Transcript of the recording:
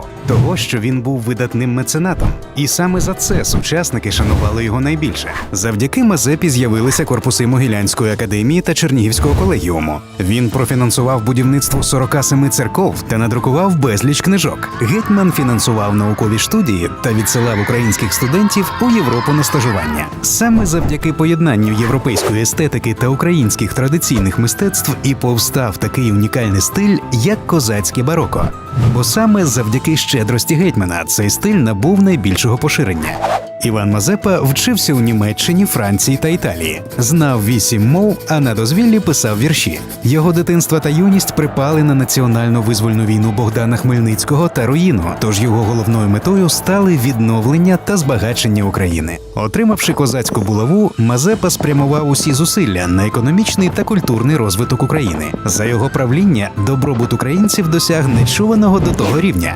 увагу того, що він був видатним меценатом, і саме за це сучасники шанували його найбільше. Завдяки Мазепі з'явилися корпуси Могилянської академії та Чернігівського колегіуму. Він профінансував будівництво 47 церков та надрукував безліч книжок. Гетьман фінансував наукові студії та відсилав українських студентів у Європу на стажування. Саме завдяки поєднанню європейської естетики та українських традиційних мистецтв і повстав такий унікальний стиль, як козацьке бароко. Бо саме завдяки щедрості гетьмана цей стиль набув найбільшого поширення. Іван Мазепа вчився у Німеччині, Франції та Італії, знав вісім мов, а на дозвіллі писав вірші. Його дитинство та юність припали на національну визвольну війну Богдана Хмельницького та руїну. Тож його головною метою стали відновлення та збагачення України. Отримавши козацьку булаву, Мазепа спрямував усі зусилля на економічний та культурний розвиток України. За його правління добробут українців досяг нечуваного до того рівня.